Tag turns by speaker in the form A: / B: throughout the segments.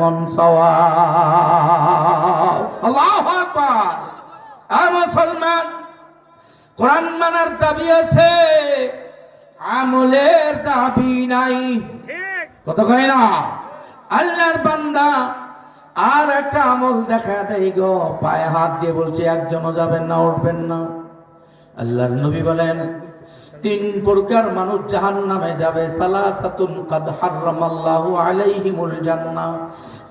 A: মন মুসলমান কোরআন মানার দাবি আছে আমলের দাবি নাই। কত কয় না? আল্লাহর বান্দা আর একটা আমল দেখা দেয় গো পায়ে হাত দিয়ে বলছে একজনও যাবেন না উঠবেন না। আল্লাহর নবী বলেন তিন প্রকার মানুষ জাহান নামে যাবে। সালাসাতুন কাদ হারামাল্লাহু আলাইহিমুল জান্নাহ।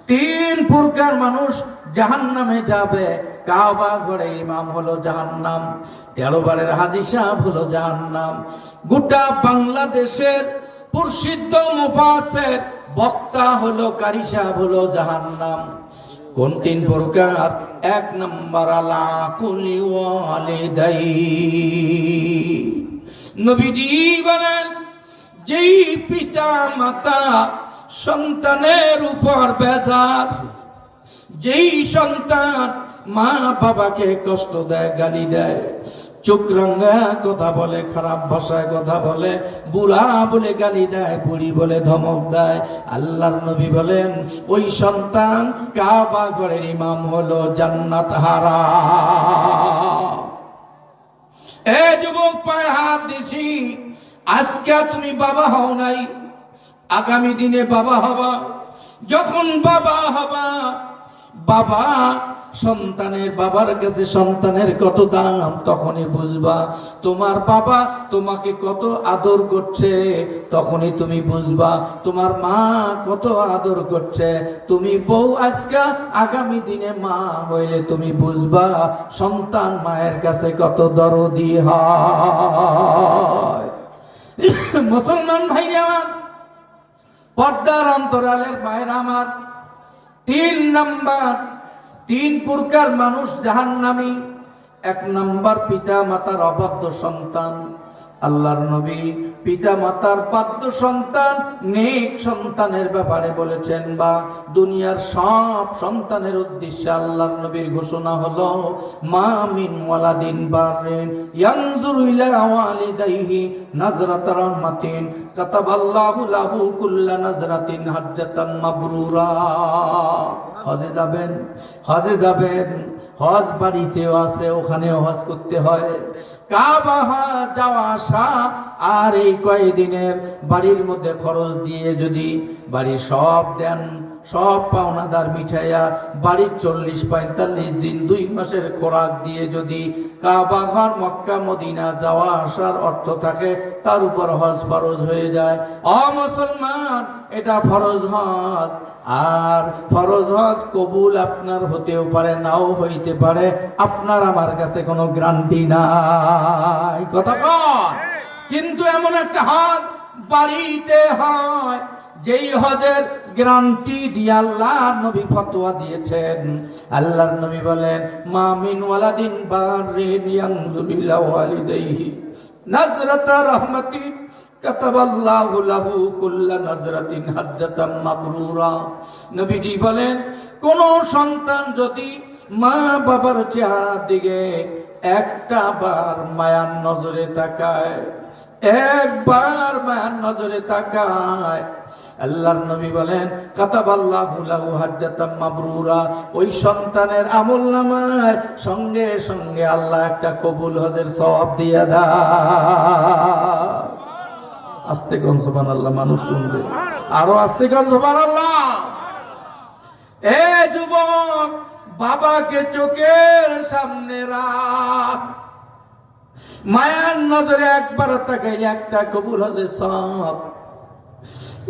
A: তিন প্রকার মানুষ জাহান নামে যাবে। কাবা ঘরে ইমাম হলো জাহান্নাম তেরো বারের হাজি সাহেব হলো জাহান্নাম। গোটা বাংলাদেশের প্রসিদ্ধ মুফাসের বক্তা হলো, কারি সাহেব হলো জাহান্নাম। কোন তিন প্রকার? এক নম্বর আলা কুলি ওয়ালিদাই নবীজি বলেন, যেই পিতা মাতা সন্তানের উপর বেজার, যেই সন্তান মা বাবাকে কষ্ট দেয়, গালি দেয়, চোখ রাঙ্গা কথা বলে, খারাপ ভাষায় কথা বলে, বুড়া বলে গালি দেয়, বুড়ি বলে ধমক দেয়, আল্লাহর নবী বলেন, ওই সন্তান কাবা ঘরের ইমাম হলো জান্নাত হারা। এ যুবক, পায়ে হাত দিছি। আজকে তুমি বাবা হও নাই। আগামী দিনে বাবা হবা। যখন বাবা হবা বাবা, সন্তানের বাবার কাছে সন্তানের কত দাম তখনই বুঝবা। তোমার বাবা তোমাকে কত আদর করছে তখনই তুমি বুঝবা। তোমার মা কত আদর করছে, তুমি বউ আজকা আগামী দিনে মা হইলে তুমি বুঝবা, সন্তান মায়ের কাছে কত দরদি হয়। মুসলমান ভাই আমার, পর্দার অন্তরালের মায়ের আমার তিন নাম্বার, তিন প্রকার মানুষ জাহান নামি এক নাম্বার পিতা মাতার অবাধ্য সন্তান, আল্লাহর নবী। পিতা মাতার পাদ্য সন্তান, নেক সন্তানের ব্যাপারে বলেছেন বা দুনিয়ার সব সন্তানের উদ্দেশ্যে আল্লাহর নবীর ঘোষণা হলো, মা মিন ওয়ালাদিন বারেন ইয়ানজুরু ইলা ওয়ালিদাইহি নাজরাত রাহমাতিন, কাতাবাল্লাহু লাহু কুল্লা নাজরাতিন হাজ্জাতাম মাবরুরা। হজে যাবেন হজে যাবেন, হজ বাড়িতেও আছে, ওখানেও হজ করতে হয়। কাবা যাওয়া আসা, আর এই কয়েকদিনের বাড়ির মধ্যে খরচ দিয়ে যদি বাড়ির সব দেন, সব পাওনাদার মিঠাইয়া বাড়ির চল্লিশ, পঁয়তাল্লিশ দিন দুই মাসের খোরাক দিয়ে যদি কাবা ঘর মক্কা মদিনা যাওয়া আসার অর্থ থাকে, তার উপর হজ ফরজ হয়ে যায়। অ মুসলমান, এটা ফরজ হজ। আর ফরজ হজ কবুল আপনার হতেও পারে, নাও হইতে পারে। আপনার আমার কাছে কোনো গ্রান্টি নাই। কথা কিন্তু এমন একটা হজ বাড়িতে হয়, যেই হজের গ্যারান্টি দিয়ে আল্লাহ নবী ফতোয়া দিয়েছেন। আল্লাহর নবী বলেন, মা মিন ওয়ালাদিন বারিন ইয়ানজুরিলা ওয়ালিদাইহি নাজরাতা রাহমাতিন কাতাবাল্লাহু লাহু কুল্লা নাজরাতিন হাজ্জাতাম মাবরুরা নবীজি বলেন, কোন সন্তান যদি মা বাবার চেহারার দিকে একটা বার মায়ার নজরে তাকায়, একবার মায়ার নজরে তাকায়। আল্লাহর নবী বলেন, কাতাবাল্লাহু লাহু হাজ্জাতাম মাবরুরা। ওই সন্তানের আমল নামায় সঙ্গে সঙ্গে আল্লাহ একটা কবুল হজের সওয়াব দিয়ে দেয়। আস্তে কন আল্লাহ মানুষ শুনবে। আরও আস্তে কন আল্লাহ এ যুবক বাবাকে চোখের সামনে রাখ। মায়ার নজরে একবার তাকাইলে একটা কবুল হজে সব।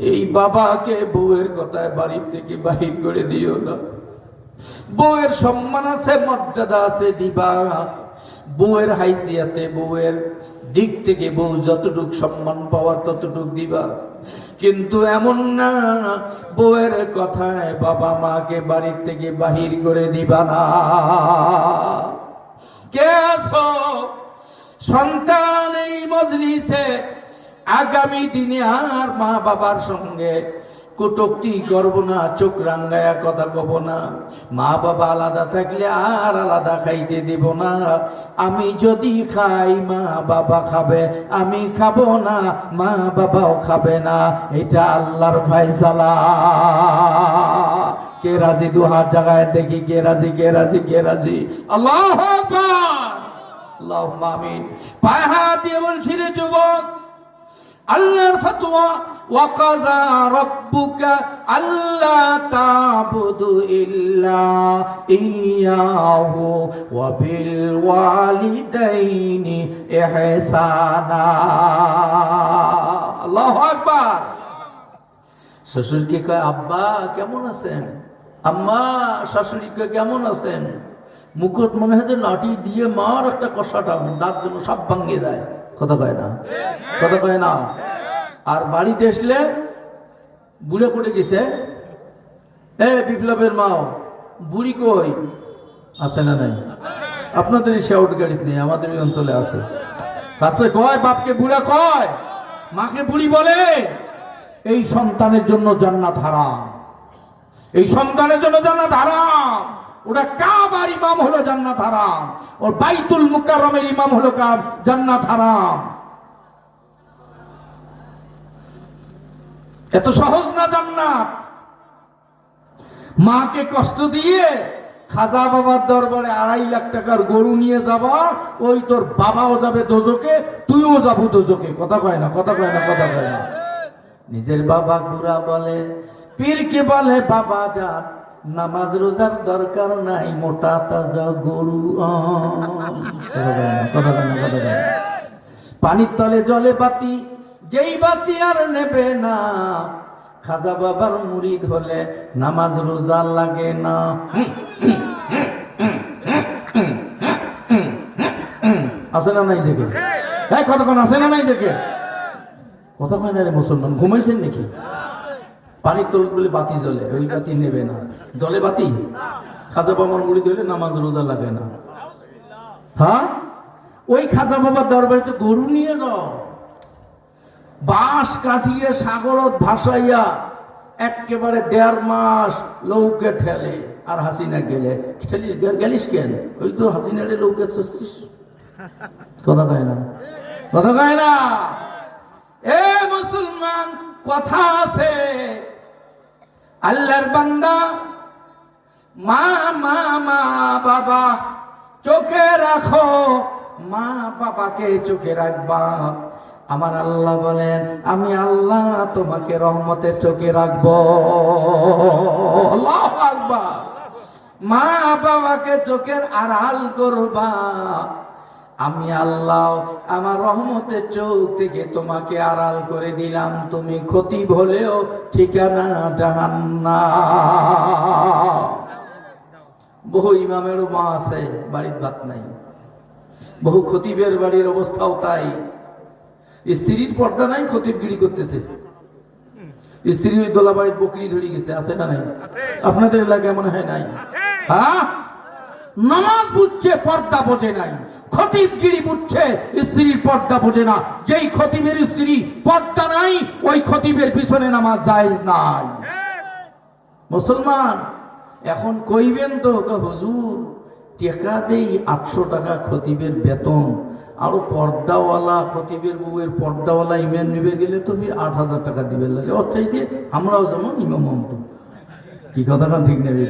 A: এই বাবাকে বউয়ের কথায় বাড়ির থেকে বাহির করে দিও না। বউয়ের সম্মান আছে, মর্যাদা আছে, দিবা। বউয়ের হাইসিয়াতে, বউয়ের দিক থেকে বউ যতটুক সম্মান পাওয়ার ততটুক দিবা। কিন্তু এমন না, বউয়ের কথায় বাবা মাকে বাড়ির থেকে বাহির করে দিবা না। কে আছো? সন্তান এই মজলিসে আগামী দিনে আর মা বাবার সঙ্গে কুটুক্তি করব না, চোখ রাঙ্গায়া কথা কব না। মা বাবা আলাদা থাকলে আর আলাদা খাইতে দেব না। আমি যদি খাই, মা বাবা খাবে, আমি খাব না, মা বাবাও খাবে না। এটা আল্লাহর ফায়সালা। কে রাজি? দু হাত জায়গায় দেখি কে রাজি কে রাজি কে রাজি। আল্লাহ আল্লাহ আমিন। পায়ে হাত দিয়ে বলছি রে যুবক আল্লাহর ফতোয়া ওয়াকাযা রাব্বুকা আল্লা তা'বুদু ইল্লা ইয়াহু ওয়া বিল ওয়ালিদাইনি ইহসানা। আল্লাহু আকবার। শ্বশুরকে কয়, আব্বা, কেমন আছেন? আম্মা শাশুড়িকে কেমন আছেন? মুখত মনে হয় যে লাঠি দিয়ে মার একটা কষাটা, দাঁত যেন সব ভাঙিয়ে যায় কথা কয় না? কথা কয় না? আর বাড়িতে আসলে বুড়ে পড়ে গেছে। এ বিপ্লবের মাও, বুড়ি কই? আছে না নাই? আপনাদের এই শেউট গাড়িতে নেই, আমাদের এই অঞ্চলে আছে। কাছে কয়? বাপকে বুড়া কয়? মাকে বুড়ি বলে, এই সন্তানের জন্য জান্নাত হারাম। এই সন্তানের জন্য জান্নাত হারাম। ওটা কাবার ইমাম হলো জান্নাত হারাম। ওর বাইতুল মুকাররমের ইমাম হলো কাব, জান্নাত হারাম। এত সহজ না জান্নাত? মাকে কষ্ট দিয়ে খাজা বাবার দরবারে আড়াই লাখ টাকার গরু নিয়ে যাবা, ওই তোর বাবাও যাবে দোজকে তুইও যাব দোজকে কথা কয় না, কথা কয় না, কথা কয় না। নিজের বাবা গুড়া বলে, পীরকে বলে, বাবা যান নামাজ রোজার দরকার নাই, মোটা তাজা গরু। পানির তলে জলে বাতি, যেই বাতি আর নেবে না। খাজা বাবার মুড়ি হলে নামাজ রোজা লাগে না। আছে না নাই জেগে হ্যাঁ কতক্ষণ আছে না নাই জেগে রে মুসলমান, ঘুমাইছেন নাকি? পানির তল বলে বাতি জ্বলে, ওই বাতি নেবে না। জলে বাতি? খাজা বাবার মুড়ি ধরলে নামাজ রোজা লাগে না। হ্যাঁ? ওই খাজা বাবার দরবারে তো গরু নিয়ে যাও। বাঁশ কাটিয়ে সাগরত ভাসাইয়া একেবারে দেড় মাস লৌকে ঠেলে, আর হাসিনা গেলে। ঠেলিস গেলিস কেন? ওই তো হাসিনারে লৌকে কথা কয় না? কথা কয় না? এ মুসলমান, কথা আছে। আল্লাহর বান্দা। মা মা মা, বাবা, চোখে রাখো। মা, বাবাকে চোখে রাখবা। আমার আল্লাহ বলেন, আমি আল্লাহ তোমাকে রহমতের চোখে রাখব। মা, বাবাকে চোখের আড়াল করবা। আমি আল্লাহ আমার রহমতের চোখ থেকে তোমাকে আড়াল করে দিলাম। তুমি ক্ষতি হলেও ঠিকানা জাহান্না বহু ইমামেরও মা আছে বাড়ির ভাত নাই। বহু খতিবের বাড়ির অবস্থাও তাই। স্ত্রীর পর্দা নাই খতিবগিরি করতেছে। স্ত্রী ওই দোলা বাড়ির বকরি ধরে গেছে আছে না নাই? আপনাদের এলাকায় মনে হয় নাই? হ্যাঁ? নামাজ বুঝছে, পর্দা বোঝে নাই। খতিবগিরি বুঝছে স্ত্রীর পর্দা বোঝে না। যেই খতিবের স্ত্রী পর্দা নাই, ওই খতিবের পিছনে নামাজ জায়েজ নাই। মুসলমান, এখন কইবেন তো হুজুর, টেকা দেই আটশো টাকা খতিবের বেতন। আরও পর্দাওয়ালা, খতিবের বউয়ের পর্দাওয়ালা ইমেন নিবে গেলে তো আট হাজার টাকা দিবেন লাগে। ওর চাইতে আমরাও যেমন ইমাম কি কথাটা ঠিক নেবে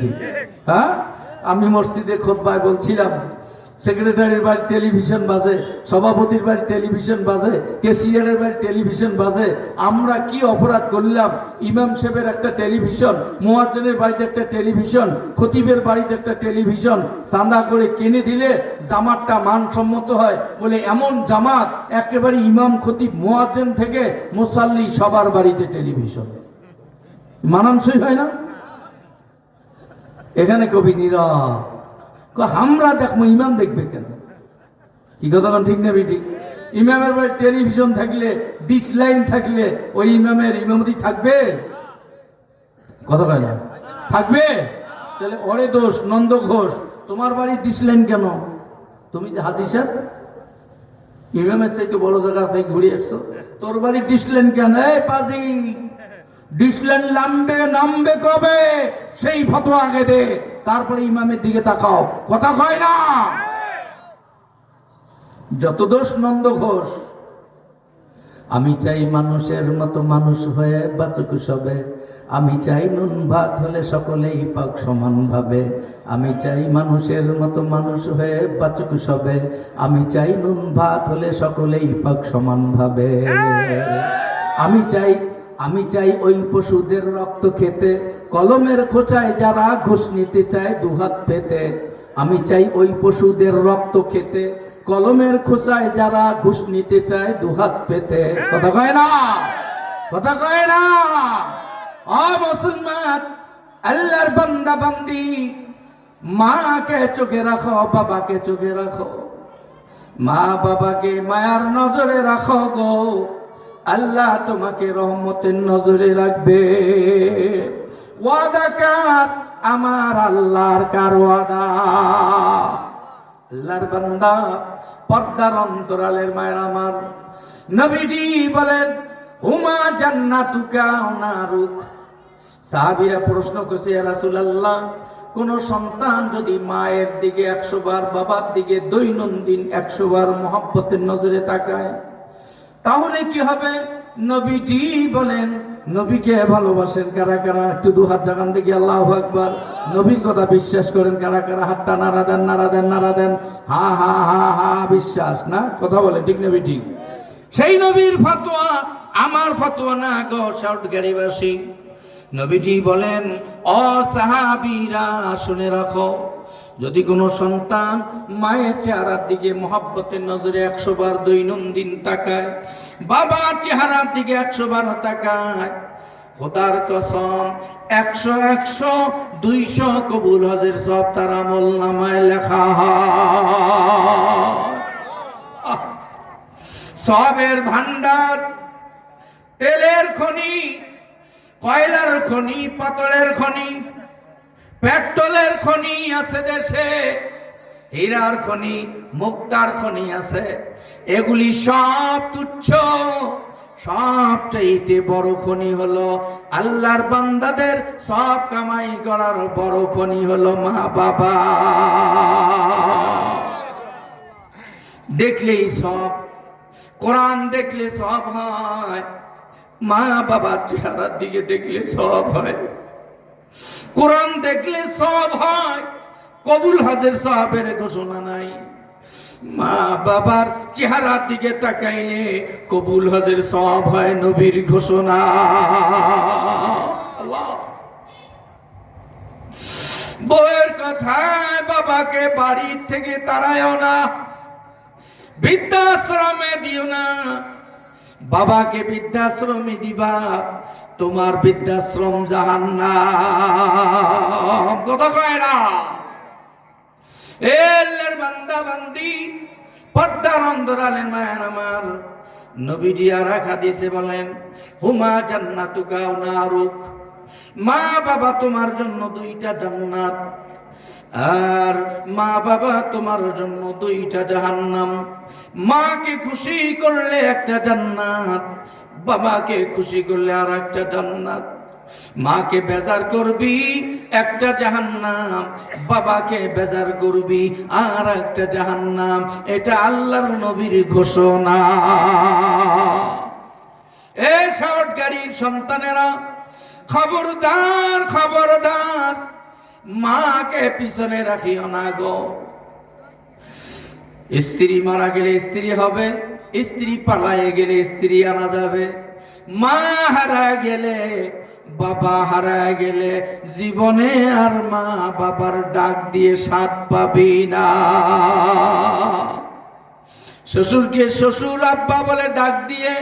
A: হ্যাঁ? আমি মসজিদে খোদবায় বলছিলাম, সেক্রেটারির বাড়ি টেলিভিশন বাজে, সভাপতির বাড়ি টেলিভিশন বাজে কেশিয়ারের বাড়ি টেলিভিশন বাজে, আমরা কি অপরাধ করলাম? ইমাম সাহেবের একটা টেলিভিশন, মোয়াজ্জেনের বাড়িতে একটা টেলিভিশন, খতিবের বাড়িতে একটা টেলিভিশন, চাঁদা করে কিনে দিলে জামাতটা মানসম্মত হয় বলে এমন জামাত একেবারে ইমাম, খতিব, মোয়াজ্জেন থেকে মুসাল্লি সবার বাড়িতে টেলিভিশন। মানানসই হয় না? এখানে কবি কয়, আমরা দেখব ইমাম দেখবে কেন? কি কথা ঠিক নেবি ঠিক ইমামের বাড়ি টেলিভিশন থাকলে ডিশ লাইন থাকলে ওই ইমামের ইমামতি থাকবে? কথা কয় না? থাকবে? তাহলে অরে দোষ নন্দ ঘোষ তোমার বাড়ির ডিশ লাইন কেন? তুমি যে হাজি সাহেব ইমামের চাইতে বড় জায়গা ঘুরে আসছো। তোর বাড়ির ডিশ লাইন কেন? এই পাজি। ডিসলেন নামবে নামবে কবে? সেই ফতোয়া আগে দে তারপরে ইমামের দিকে তাকাও। কথা কয় না? যত দোষ নন্দ ঘোষ, আমি চাই মানুষের মতো মানুষ হয়ে বাঁচুক সবে। আমি চাই নুন ভাত হলে সকলেই পাক সমান ভাবে। আমি চাই মানুষের মতো মানুষ হয়ে বাঁচুক সবে। আমি চাই নুন ভাত হলে সকলেই পাক সমান ভাবে। আমি চাই আমি চাই ওই পশুদের রক্ত খেতে, কলমের খোঁচায় যারা ঘুষ নিতে চায় দুহাত পেতে। আমি চাই ওই পশুদের রক্ত খেতে, কলমের খোঁচায় যারা ঘুষ নিতে চায় দুহাত পেতে। কথা কয় না? কথা কয় না? অ মুসলমান, আল্লাহর বান্দা বান্দি, মাকে চোখে রাখো, বাবাকে চোখে রাখো। মা বাবাকে মায়ার নজরে রাখো গো। আল্লাহ তোমাকে রহমতের নজরে রাখবে। ওয়াদাকার আমার আল্লাহর কার ওয়াদা? আল্লাহর বান্দা, পর্দার অন্তরালের মায়ের আমার। নবীজি বলেন, হুমা জান্নাতুকা নারুক। সাহাবীরা প্রশ্ন করছে রাসূলুল্লাহ, কোন সন্তান যদি মায়ের দিকে একশো বার, বাবার দিকে দৈনন্দিন একশো বার মহব্বতের নজরে তাকায় তাহলে কি হবে? নবীজি বলেন, নবীকে ভালোবাসেন কারা কারা? একটু দু হাত জাগান দেখি, আল্লাহ আকবার। নবীর কথা বিশ্বাস করেন কারা কারা? হাতটা নাড়া দেন নাড়া দেন নাড়া দেন। হা হা হা হা, বিশ্বাস, না? কথা বলে, ঠিক নবী ঠিক সেই নবীর ফতোয়া, আমার ফতোয়া না, গো শাউট গাড়িবাসী। নবীজি বলেন, অ সাহাবীরা, শুনে রাখো যদি কোনো সন্তান মায়ের চেহারার দিকে মহাব্বতের নজরে একশো বার দৈনন্দিন তাকায়, বাবার চেহারার দিকে একশো বার তাকায়, খোদার কসম একশো একশো দুইশো কবুল হজের সব তার আমল নামায় লেখা সবের ভান্ডার তেলের খনি, কয়লার খনি পাতলের খনি পেট্রোলের খনি আছে দেশে, হীরার খনি, মুক্তার খনি আছে। এগুলি সব তুচ্ছ সবচাইতে বড় খনি হলো আল্লাহর বান্দাদের সব কামাই করার বড় খনি হলো মা বাবা। দেখলেই সব, কোরআন দেখলে সব হয়, মা বাবার চেহারার দিকে দেখলে সব হয়। কোরআন দেখলে সব হয়। কবুল হাজের সাহাবের ঘোষণা নাই। মা বাবার চেহারার দিকে তাকাইলে কবুল হজের সব হয় নবীর ঘোষণা। বউয়ের কথায় বাবাকে বাড়ির থেকে তাড়ায়ও না। বৃদ্ধাশ্রমে দিও না। বাবাকে বৃদ্ধাশ্রমে দিবা, তোমার বৃদ্ধাশ্রম জাহান্নাম। কথা কয় না? এলের বান্দা বান্দি পর্দার অন্তরালেন মায়ের আমার। নবীজি আর হাদিসে বলেন, হুমা জান্নাতুকা নারুক। মা বাবা তোমার জন্য দুইটা জান্নাত। আর মা বাবা তোমার জন্য দুইটা জাহান্নাম। মাকে খুশি করলে একটা জান্নাত, বাবাকে খুশি করলে আর একটা জান্নাত। মাকে বেজার করবি, একটা জাহান্নাম। বাবাকে বেজার করবি আর একটা জাহান্নাম। এটা আল্লাহর নবীর ঘোষণা। এ শর্ট গাড়ির সন্তানেরা, খবরদার খবরদার। মাকে পিছনে রাখিও না গো। স্ত্রী মারা গেলে স্ত্রী হবে, স্ত্রী পালায়ে গেলে স্ত্রী আনা যাবে। মা হারা গেলে, বাবা হারা গেলে জীবনে আর মা বাবার ডাক দিয়ে স্বাদ পাবি না। শ্বশুরকে শ্বশুর আব্বা বলে ডাক দিয়ে,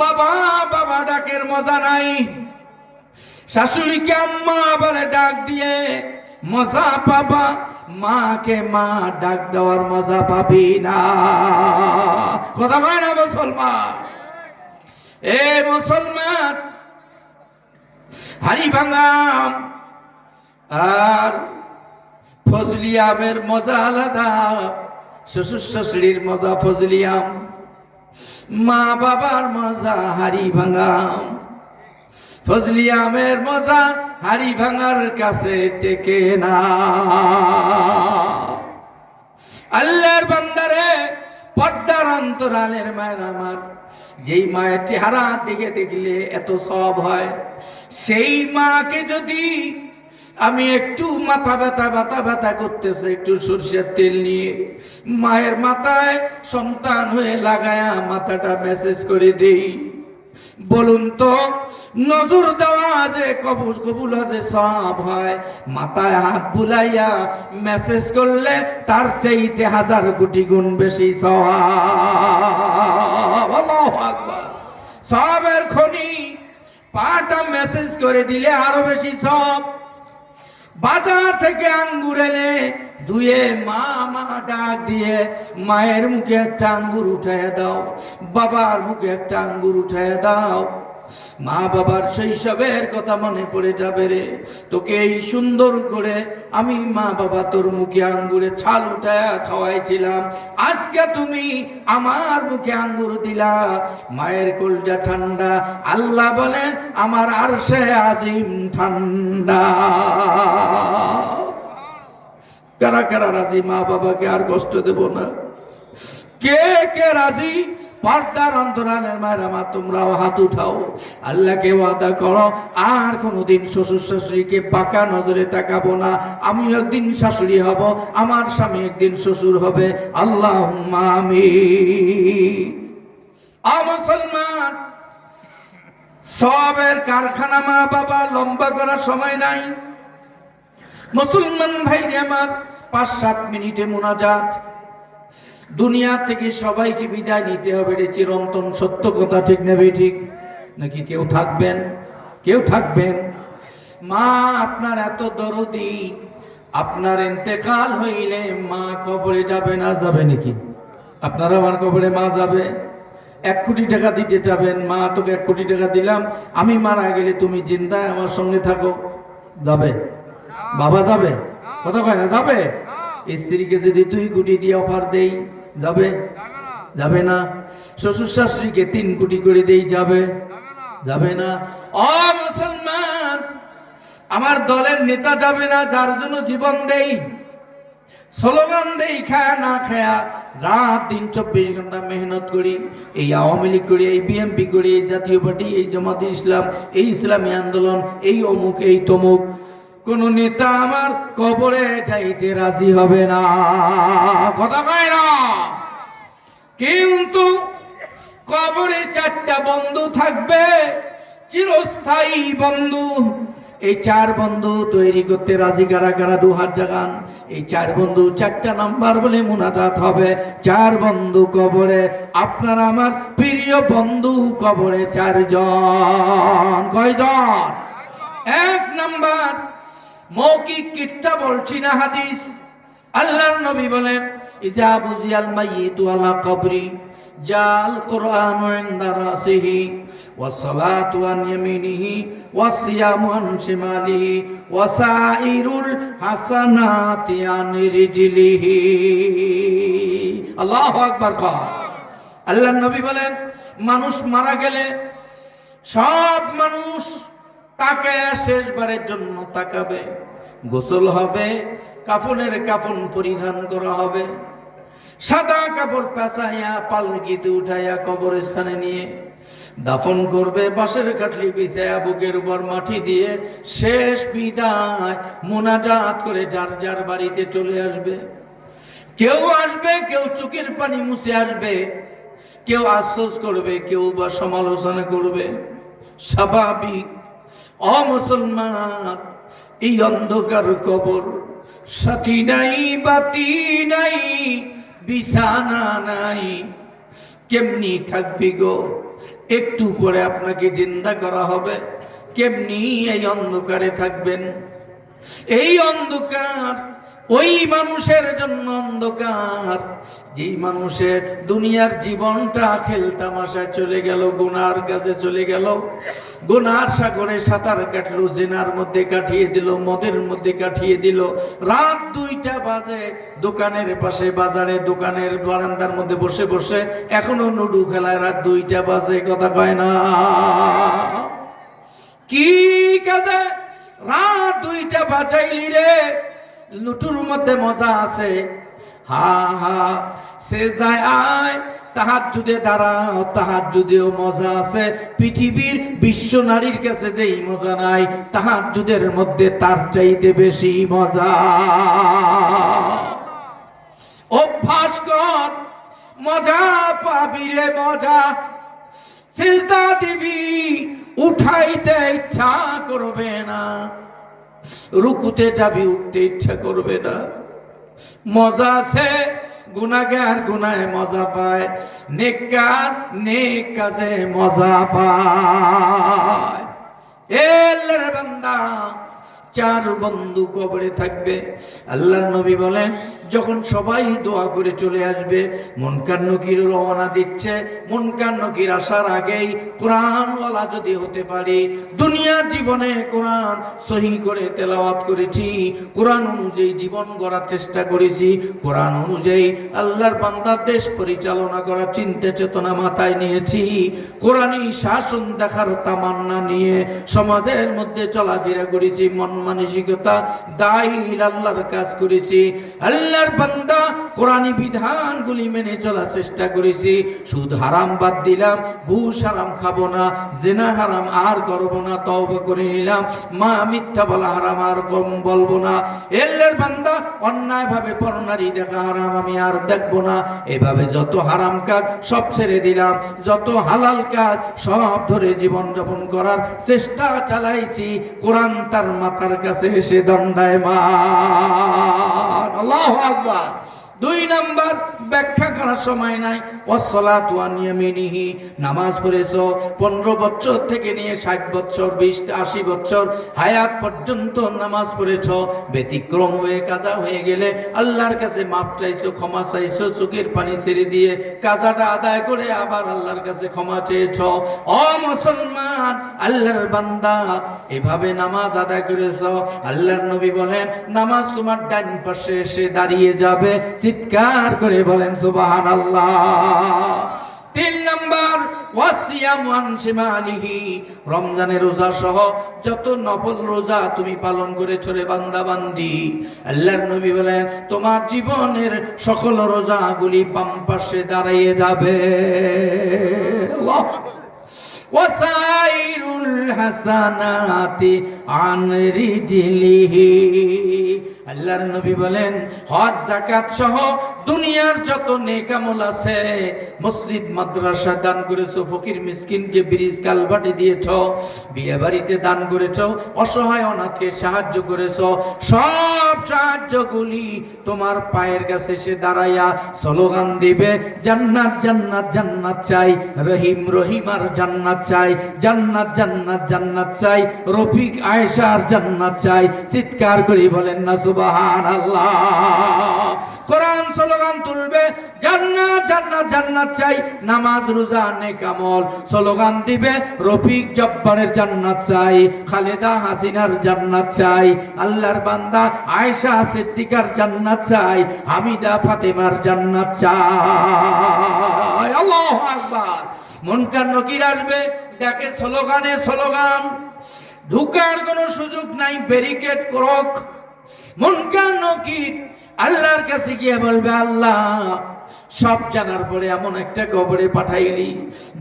A: বাবা বাবা ডাকের মজা নাই। শাশুড়িকে আম্মা বলে ডাক দিয়ে, মজা পাবা, মাকে মা ডাক দেওয়ার মজা পাবি না। কথা কয় না মুসলমান? এ মুসলমান হারি ভাঙাম, আর ফজলিয়ামের মজা আলাদা, শ্বশুর শাশুড়ির মজা ফজলিয়াম মা বাবার মজা হারি ভাঙাম। ফজলি আমের মজা হাড়ি ভাঙার কাছে টেকে না। আল্লাহর বান্দারে, পর্দার অন্তরালের মায়ের আমার, যেই মায়ের চেহারা দিকে দেখলে এত সব হয়, সেই মাকে যদি আমি একটু মাথা ব্যথা ব্যথা ব্যথা করতেছে, একটু সরষের তেল নিয়ে, মায়ের মাথায় সন্তান হয়ে লাগায়া মাথাটা মেসেজ করে দেই। বলুন তো, নজর দেওয়া যে কবুল কবুল আছে সব হয়, মাথায় হাত বুলাইয়া মেসেজ করলে তার চাইতে হাজার কোটি গুণ বেশি সবের খনি পাটা মেসেজ করে দিলে আরও বেশি সব। বাজার থেকে আঙ্গুর এনে ধুয়ে মা মা ডাক দিয়ে, মায়ের মুখে একটা আঙ্গুর উঠায় দাও, বাবার মুখে একটা আঙ্গুর উঠায় দাও। মা বাবার শৈশবের কথা মনে পড়ে যাবে রে। তোকে এই সুন্দর করে আমি মা বাবা তোর মুখে আঙ্গুরে ছাল উঠায় খাওয়াইছিলাম। আজকে তুমি আমার মুখে আঙ্গুর দিলা। মায়ের কোলটা ঠান্ডা, আল্লাহ বলেন আমার আর সে আজিম ঠান্ডা। কারা কারা রাজি মা বাবাকে আর কষ্ট দেব না? কে কে রাজি? পর্দার অন্তরালের মায়ের আমার তোমরাও হাত উঠাও। আল্লাহকে ওয়াদা করো, আর কোনোদিন শ্বশুর শাশুড়িকে পাকা নজরে তাকাবো না। আমি একদিন শাশুড়ি হব, আমার স্বামী একদিন শ্বশুর হবে। আল্লাহ আমি মুসলমান, সবের কারখানা মা বাবা লম্বা করার সময় নাই। মুসলমান ভাই আমার, পাঁচ সাত মিনিটে মোনাজাত। দুনিয়া থেকে সবাইকে বিদায় নিতে হবে রে চিরন্তন, সত্য কথা ঠিক নেবে ঠিক? নাকি কেউ থাকবেন? কেউ থাকবেন? মা, আপনার এত দরদি, আপনার ইন্তেকাল হইলে মা কবরে যাবে না, যাবে নাকি? আপনার আমার কবরে মা যাবে? এক কোটি টাকা দিতে যাবেন, মা, তোকে এক কোটি টাকা দিলাম, আমি মারা গেলে তুমি চিন্তায় আমার সঙ্গে থাকো। যাবে? বাবা যাবে? কথা কয় না, যাবে? স্ত্রীকে যদি দুই কোটি দিয়ে অফার দেই যাবে? যাবে না। শ্বশুর শাশুড়িকে তিন কোটি করে দেই যাবে? যাবে না। অ, মুসলমান, আমার দলের নেতা যাবে না, যার জন্য জীবন দেই। স্লোগান দেই, খায়া না খায়া রাত দিন চব্বিশ ঘণ্টা মেহনত করি, এই আওয়ামী লীগ করি, এই বিএমপি করি, এই জাতীয় পার্টি, এই জামাতে ইসলাম, এই ইসলামী আন্দোলন, এই অমুক, এই তমুক। কোন নেতা আমার কবরে যাইতে রাজি হবে না। কথা কয় না? কিন্তু কবরে চারটা বন্ধু থাকবে, চিরস্থায়ী বন্ধু। এই চার বন্ধু তৈরি করতে রাজি কারা কারা? দু হাত জাগান। এই চার বন্ধু চারটা নাম্বার বলে মুনাজাত হবে। চার বন্ধু কবরে, আপনার আমার প্রিয় বন্ধু কবরে চারজন। কয়জন? এক নাম্বার। মৌখিক কিচ্ছা বলছি না হাদিস। আল্লাহর নবী বলেন, ইজা বুজিয়াল মাইয়িতু আলা কবরি, জাল কোরআন ইনদা রাসিহি, ওয়া সালাতু আন ইয়ামিনিহি, ওয়া সিয়ামু আন শিমালিহি, ওয়া সাইরুল হাসানাতি আন রিজলিহি। আল্লাহু আকবার কা আল্লাহর নবী বলেন, মানুষ মারা গেলে সব মানুষ তাকে শেষবারের জন্য তাকাবে। গোসল হবে, কাফনের কাফন পরিধান করা হবে। সাদা কাপড় পেঁচাইয়া পালকিতে উঠাইয়া কবরস্থানে নিয়ে দাফন করবে, বাঁশের কাটলি বিছায়া বুকের উপর মাটি দিয়ে শেষ বিদায় মোনাজাত করে যার যার বাড়িতে চলে আসবে। কেউ আসবে, কেউ চোখের পানি মুছে আসবে, কেউ আশ্বাস করবে, কেউ বা সমালোচনা করবে। স্বাভাবিক অমুসলমান এই অন্ধকার কবর সাথী নাই, বাতি নাই, বিছানা নাই। কেমনি থাকবি গো? একটু পরে আপনাকে জিন্দা করা হবে। কেমনি এই অন্ধকারে থাকবেন? এই অন্ধকার ওই মানুষের জন্য অন্ধকার। যেই মানুষের দুনিয়ার জীবনটা খেল তামাশায় চলে গেল, গুনার কাছে চলে গেল। গুনার সাগরে সাঁতার কাটলো, জেনার মধ্যে কাটিয়ে দিল, মদের মধ্যে কাটিয়ে দিল। রাত দুইটা বাজে, দোকানের পাশে, বাজারে, দোকানের বারান্দার মধ্যে বসে বসে এখনও নুডু খেলায় রাত দুইটা বাজে, কথা পায় না। কি কাজে? রাত দুইটা বাজাইলি রে। লুটুর মধ্যে মজা আছে। হা হা, সেজদায় আয় তাহার যুদে দাঁড়াও তাহার যুদেও মজা আছে। পৃথিবীর বিশ্ব নারীর কাছে যেই মজা নাই তাহার যুদের মধ্যে তার চাইতে বেশি মজা। অভ্যাস কর, মজা পাবি রে মজা। সিজদা দিবি, উঠাইতে ইচ্ছা করবে না। রুকুতে যাবি, উঠতে ইচ্ছা করবে না। মজা আছে গুনাগার গুনায় মজা পায়, নেককার নেক কাজে মজা পায়। এল বান্দা চার বন্ধু কবরে থাকবে। আল্লাহ নবী বলেন, যখন সবাই দোয়া করে চলে আসবে, মনকার নকির রওনা দিচ্ছে। মনকার নকির আসার আগেই কোরআনওয়ালা যদি হতে পারি, দুনিয়ার জীবনে কোরআন সহি করে তেলাওয়াত করেছি, কোরআন অনুযায়ী জীবন গড়ার চেষ্টা করেছি, কোরআন অনুযায়ী আল্লাহর বান্দার দেশ পরিচালনা করার চিন্তা চেতনা মাথায় নিয়েছি। কোরআনই শাসন দেখার তামান্না নিয়ে সমাজের মধ্যে চলাফেরা করেছি, মন মানসিকতা দায়ী আল্লাহর কাজ করেছি। আল্লাহর বান্দা কোরআনী বিধানগুলি মেনে চলার চেষ্টা করেছি। সুদ হারাম বাদ দিলাম, ঘুষ হারাম খাব না, জেনা হারাম আর করব না, তওবা করে নিলাম, মা মিথ্যা বলা হারাম আর কম বলব না। এল্লার বান্দা অন্যায় ভাবে পরনারী দেখা হারাম আমি আর দেখব না। এভাবে যত হারাম কাজ সব ছেড়ে দিলাম, যত হালাল কাজ সব ধরে জীবন যাপন করার চেষ্টা চালাইছি। কোরআন তার মাথার কাছে এসে দণ্ডায় মা আল্লাহ আকবার। দুই নাম্বার, ব্যাখ্যা করার সময় নাই। ওয়াসসালাতু আন ইয়ামিনিহি, নামাজ পড়েছো, পনেরো বছর থেকে নিয়ে ষাট বছর, বিশ, আশি বছর হায়াত পর্যন্ত নামাজ পড়েছো, ব্যতিক্রম হয়ে, কাজা হয়ে গেলে আল্লাহর কাছে মাপ চাইছো, ক্ষমা চাইছো, চোখের পানি ছেড়ে দিয়ে কাজাটা আদায় করে আবার আল্লাহর কাছে ক্ষমা চেয়েছো। ও মুসলমান, আল্লাহর বান্দা, এভাবে নামাজ আদায় করেছ, আল্লাহর নবী বলেন, নামাজ তোমার ডান পাশে এসে দাঁড়িয়ে যাবে চিৎকার করে বলেন সুবাহান তিন নম্বর রমজানের রোজা সহ যত নফল রোজা তুমি পালন বান্দা বান্দি নবী বলেন, তোমার জীবনের সকল রোজা গুলি পাম্পাসে দাঁড়াইয়ে যাবে। ওয়াসাইরুল হাসানাতি আনরিজলিহি আল্লাহর নবী বলেন, হজ জাকাত সহ দুনিয়ার যত নেকামল আছে, মসজিদ, মাদ্রাসা দান করেছ, ফকির মিসকিনকে ব্রিজ, কালবাটি দিয়েছ বিয়ে বাড়িতে দান করেছ, অসহায় অনাথকে সাহায্য করেছ, সব সাহায্যগুলি তোমার পায়ের কাছে সে দাঁড়াইয়া স্লোগান দিবে, জান্নাত জান্নাত জান্নাত চাই, রহিম রহিম আর জান্নাত চাই, জান্নাত জান্নাত জান্নাত চাই, রফিক আয়েশার জান্নাত চাই, চিৎকার করি বলেন না কোরআন স্লোগান তুলবে, জান্নাত জান্নাত জান্নাত চাই, নামাজ, রোজা স্লোগান দিবে, রফিক জব্বারের জান্নাত চাই, খালেদা হাসিনার জান্নাত চাই, আল্লাহর বান্দা আয়েশা সিদ্দিকার জান্নাত চাই, হামিদা ফাতেমার জান্নাত চাই। আল্লাহু আকবার। মনকার নকির আসবে, দেখে স্লোগানে স্লোগান। ঢুকার কোনো সুযোগ নাই, ব্যারিকেড, করক মনকার নকির আল্লাহর কাছে গিয়ে বলবে, আল্লাহ, সব জানার পরে এমন একটা কবরে পাঠাইলি,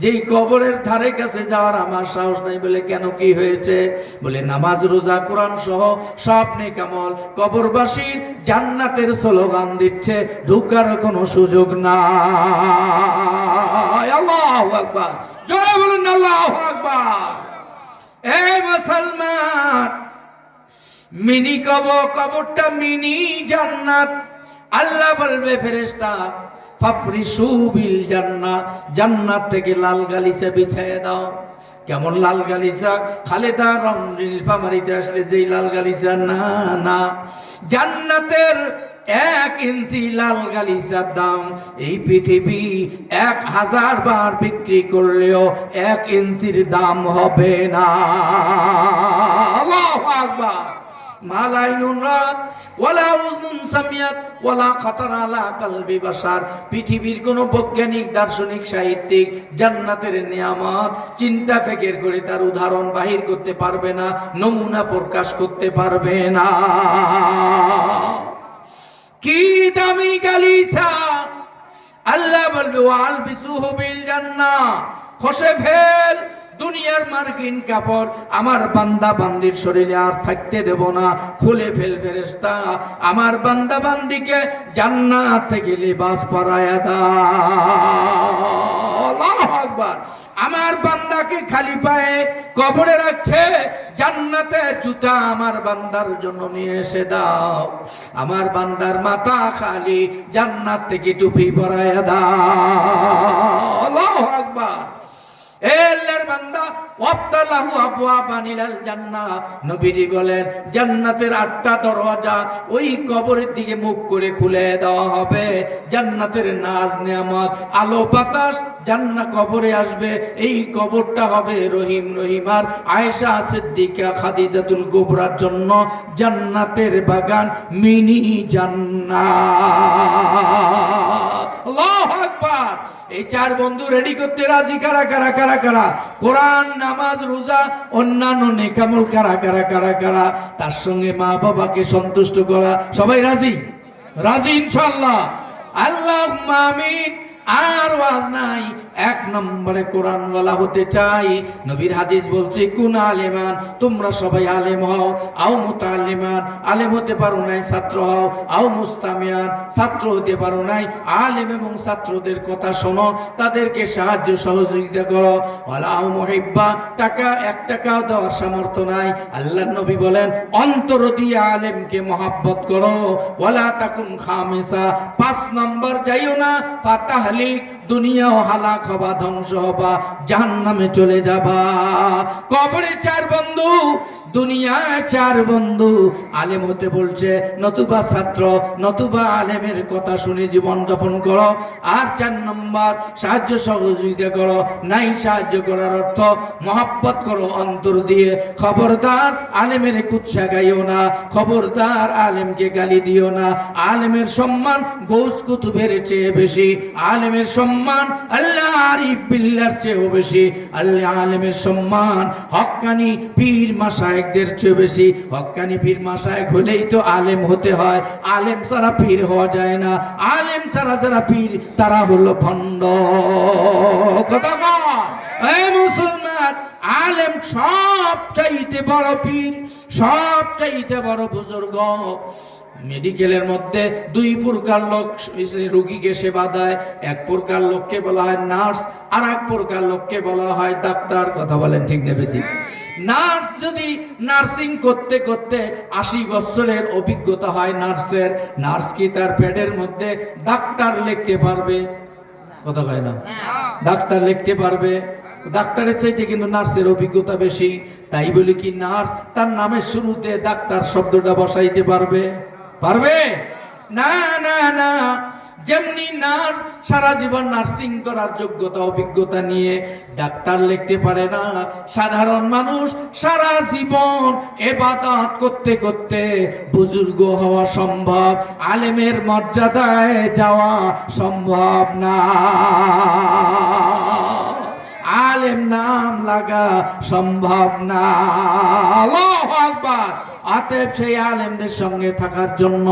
A: যেই কবরের ধারে কাছে যাওয়ার আমার সাহস নাই বলে কেন কি হয়েছে? বলে, নামাজ, রোজা, কোরআন সহ সব নেকামল কবরবাসীর জান্নাতের স্লোগান দিচ্ছে, ঢুকার কোনো সুযোগ না আল্লাহ আকবার। জয় বলুন, আল্লাহ আকবার। এই মুসলমান মিনি কবর কবরটা মিনি জান্নাত। আল্লাহ বলবে, ফেরেশতা ফাফরিসু বিল জান্নাত। জান্নাত থেকে লাল গালিচা বিছায় দাও। কেমন লাল গালিচা? খালেদা রমজিল ফামারিতে আসলে যেই লাল গালিচা? না না। জান্নাতের এক ইঞ্চি লাল গালিচার দাম। এই পৃথিবী এক হাজার বার বিক্রি করলেও এক ইঞ্চির দাম হবে না। আল্লাহু আকবার। মা লা আইনুন রাত, ওয়ালা সামিয়াত, ওয়ালা খাতার আলা বাশার পৃথিবীর কোন বৈজ্ঞানিক, দার্শনিক, সাহিত্যিক জান্নাতের নিয়ামত চিন্তা ফেকের করে তার উদাহরণ বাহির করতে পারবে না, নমুনা প্রকাশ করতে পারবে না। কি দামি গালিসা আল্লাহ বলবে ওয়াল বিসুহু বিল জান্নাহ। খসে ফেল দুনিয়ার মার্কিন কাপড়, আমার বান্দা বান্দির শরীরে আর থাকতে দেব না। খুলে ফেল ফেরেস্তা আমার বান্দা বান্দিকে জান্নাত থেকে লিবাস পরায়া আকবার। আমার বান্দাকে খালি পায়ে কবরে রাখছে, জান্নাতের জুতা আমার বান্দার জন্য নিয়ে এসে দাও। আমার বান্দার মাথা খালি জান্নাত থেকে টুপি পরায়া দাও আকবার। এ আল্লাহর বান্দা জান্নাহ। নবীজি বলেন, জান্নাতের আটটা দরওয়াজা ওই কবরের দিকে মুখ করে খুলে দেওয়া হবে। জান্নাতের নাজ নিয়ামত, আলো বাতাস জান্নাত কবরে আসবে। এই কবরটা হবে রহিম রহিমার, আয়েশা সিদ্দিকা খাদিজাতুল কুবরার জন্য জান্নাতের বাগান, মিনি জান্নাত আকবার। এই চার বন্ধু রেডি করতে রাজি? কারা কারা কারা কারা? কোরআন, নামাজ, রোজা, অন্যান্য নেকামল কারা কারা কারা কারা? তার সঙ্গে মা বাবাকে সন্তুষ্ট করা। সবাই রাজি? রাজি ইনশাল্লাহ আল্লাহ মামিন আর ওয়াজ নাই। এক নম্বরে কোরআন ওয়ালা হতে চাই। নবীর হাদিস কোন আলেমান? তোমরা সবাই আলেম হও। আও আলেম হতে পারো নাই, ছাত্র হও। আও মুস্তামিয়ান? ছাত্র হতে পারো নাই। আলেম এবং ছাত্রদের কথা শোনো। তাদেরকে সাহায্য, সহযোগিতা করো। আও মুহিব্বা? টাকা, এক টাকাও দেওয়ার সামর্থ্য নাই। আল্লাহ নবী বলেন, অন্তর দিয়ে আলেমকে মহাব্বত করো। ওয়ালা তাকুন খামিসা? পাঁচ নম্বর যাইও না। ফাতাহলিক দুনিয়াও হালাক হবা, ধ্বংস হবা জাহান নামে চলে যাবা। কবরে চার বন্ধু, দুনিয়ায় চার বন্ধু। আলেম হতে বলছে, নতুবা ছাত্র, নতুবা আলেমের কথা শুনে জীবন যাপন করো। আর চার নম্বর, সাহায্য সহযোগিতা করো। নাই সাহায্য করার অর্থ মহাব্বত করো অন্তর দিয়ে। খবরদার আলেমের কুৎসা গাইও না, খবরদার আলেমকে গালি দিও না। আলেমের সম্মান গোস কুতুবের চেয়ে বেশি। আলেমের সম্মান আল্লাহ আরিফ বিল্লার চেয়েও বেশি, আল্লাহ আলেমের সম্মান। হক্কানি পীর মাসায়েকদের চেয়ে বেশি হক্কানি পীর মাসায়েক হলেই তো আলেম হতে হয়। আলেম ছাড়া পীর হওয়া যায় না। আলেম ছাড়া যারা পীর, তারা হলো ভণ্ড। মুসলমান, আলেম সব চাইতে বড় পীর সব চাইতে বড় বুজুর্গ। মেডিকেলের মধ্যে দুই প্রকার লোক রোগীকে সেবা দেয়। এক প্রকার লোককে বলা হয় নার্স, আর এক প্রকার লোককে বলা হয় ডাক্তার। কথা বলেন ঠিক নেবে ঠিক নার্স যদি নার্সিং করতে করতে আশি বছরের অভিজ্ঞতা হয় নার্সের, নার্স কি তার পেটের মধ্যে ডাক্তার লিখতে পারবে? কথা হয় না? ডাক্তার লিখতে পারবে? ডাক্তারের চাইতে কিন্তু নার্সের অভিজ্ঞতা বেশি। তাই বলি কি, নার্স তার নামের শুরুতে ডাক্তার শব্দটা বসাইতে পারবে। পারবে? না না না। যেমনি নার্স সারা জীবন নার্সিং করার যোগ্যতা, অভিজ্ঞতা নিয়ে ডাক্তার লিখতে পারে না, সাধারণ মানুষ সারা জীবন এবাদত করতে করতে বুজুর্গ হওয়া সম্ভব, আলেমের মর্যাদায় যাওয়া সম্ভব না। আলেম নাম লাগা সম্ভব না। আল্লাহু আকবার। অতএব সেই আলেমদের সঙ্গে থাকার জন্য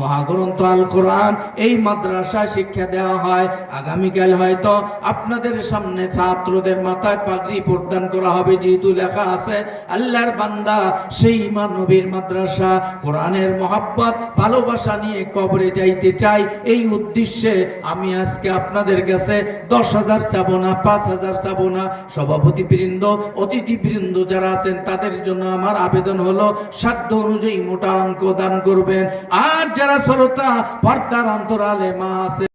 A: মহাগ্রন্থ আল কোরআন এই মাদ্রাসায় শিক্ষা দেওয়া হয়। আগামীকাল হয়তো আপনাদের সামনে ছাত্রদের মাথায় পাগড়ি প্রদান করা হবে, যেহেতু লেখা আছে, আল্লাহর বান্দা সেই মানবীর মাদ্রাসা। কোরআনের মহাব্বত, ভালোবাসা নিয়ে কবরে যাইতে চাই, এই উদ্দেশ্যে আমি আজকে আপনাদের কাছে দশ হাজার চাবো না পাঁচ হাজার চাবো না সভাপতি বৃন্দ অতিথি বৃন্দ যারা আছেন, তাদের জন্য আমার আবেদন হলো সাধ্য অনুযায়ী মোটা অঙ্ক দান করবেন। আর যারা শ্রোতা পর্দার অন্তরালে মা আছে